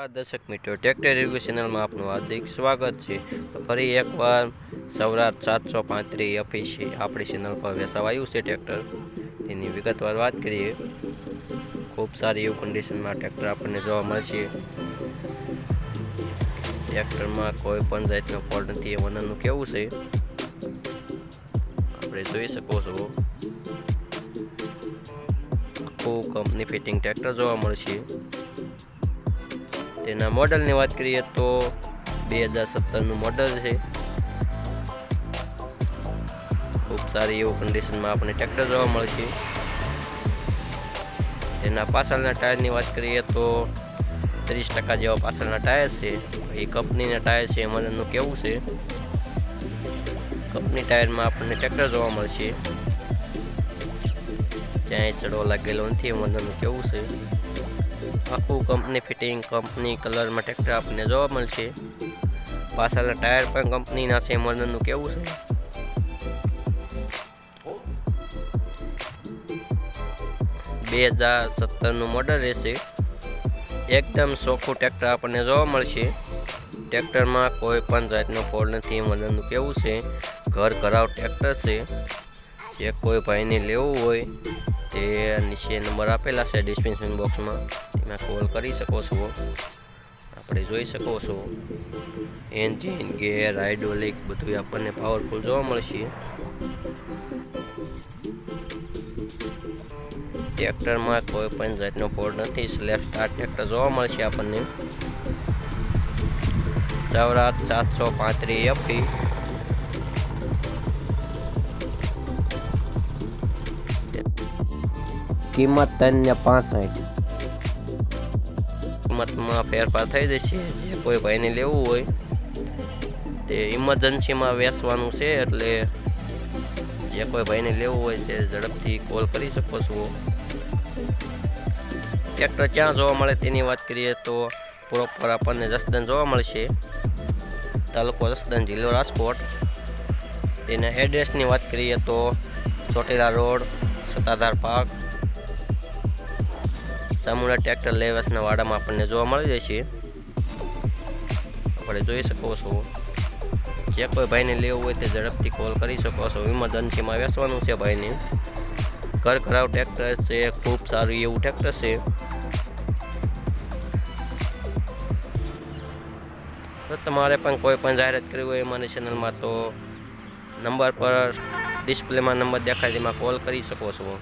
નમસ્કાર દર્શક મિત્રો. ટ્રેક્ટર રિવ્યુ ચેનલમાં આપનું હાર્દિક સ્વાગત છે. ફરી એકવાર સૌરાષ્ટ્ર સાતસો પાંત્રીસ ઓફિસે આપણી ચેનલ પર વેસાવાયું છે ટ્રેક્ટર તેની વિગતવાર વાત કરીએ. ખૂબ સારી એવું કન્ડિશનમાં ટ્રેક્ટર આપણને જોવા મળશે. ટ્રેક્ટરમાં કોઈ પણ જાતનો ફોલ્ટ નથી. એ વનનું કેવું છે? આપણે જોઈ શકો છો. આખું કંપની ફિટિંગ ટ્રેક્ટર જોવા મળશે. તેના મોડલની વાત કરીએ તો બે હજાર સત્તરનું મોડલ છે. ખૂબ સારી એવું કન્ડિશનમાં આપણને ટ્રેક્ટર જોવા મળશે. તેના પાછળના ટાયરની વાત કરીએ તો ત્રીસ ટકા જેવા પાછળના ટાયર છે. એ કંપનીના ટાયર છે એમાંનું કેવું છે? કંપની ટાયરમાં આપણને ટ્રેક્ટર જોવા મળશે. ક્યાંય ચડવા લાગેલો નથી એમાંનું કેવું છે? આખું કંપની ફિટિંગ કંપની કલરમાં ટ્રેક્ટર આપણને જોવા મળશે. પાછળના ટાયર પણ કંપનીના છે મોડલનું કેવું છે? બે હજાર સત્તરનું મોડલ રહેશે. એકદમ ચોખ્ખું ટ્રેક્ટર આપણને જોવા મળશે. ટ્રેક્ટરમાં કોઈ પણ જાતનો ફોલ્ડ નથી મોડલનું કેવું છે? ઘર ઘરાવ ટ્રેક્ટર છે. જે કોઈ ભાઈને લેવું હોય તે નીચે નંબર આપેલા છે ડિસ્ક્રિપ્શન બોક્સમાં એમાં કોલ કરી શકો છો. આપણે જોઈ શકો છો. એન્જિન, ગેર, હાઇડ્રોલિક બધું આપણને પાવરફુલ જોવા મળશે. ટ્રેક્ટરમાં કોઈ પણ જાતનો ફોલ્ટ નથી. સ્લેબ સ્ટાર ટ્રેક્ટર જોવા મળશે આપણને. ચવરાત સાતસો પાંત્રીસ એફી કિંમત ત્રણ ને પાંસઠ. કિંમતમાં ફેરફાર થઈ જશે. જે કોઈ ભાઈને લેવું હોય, તે ઇમરજન્સીમાં વેચવાનું છે એટલે જે કોઈ ભાઈને લેવું હોય તે ઝડપથી કોલ કરી શકો છો. ટ્રેક્ટર ક્યાં જોવા મળે તેની વાત કરીએ તો પ્રોપર આપણને જસદન જોવા મળશે. તાલુકો જસદન જિલ્લો રાજકોટ. તેના એડ્રેસની વાત કરીએ તો Chotila road, Sattadhar park સામુડા tractor લેવાસના વાડામાં આપણને જોવા મળી જશે આપણે જોઈ શકો છો. જે કોઈ ભાઈને લેવું હોય તે ઝડપથી કોલ કરી શકો છો. ઇમરજન્સીમાં વેચવાનું છે ભાઈને. ઘર ઘરાવ ટ્રેક્ટર છે, ખૂબ સારું એવું ટ્રેક્ટર છે. તો તમારે પણ કોઈ પણ જાહેરાત કરવી હોય અમારી ચેનલમાં તો નંબર પર ડિસ્પ્લેમાં નંબર દેખાય તેમાં કોલ કરી શકો છો.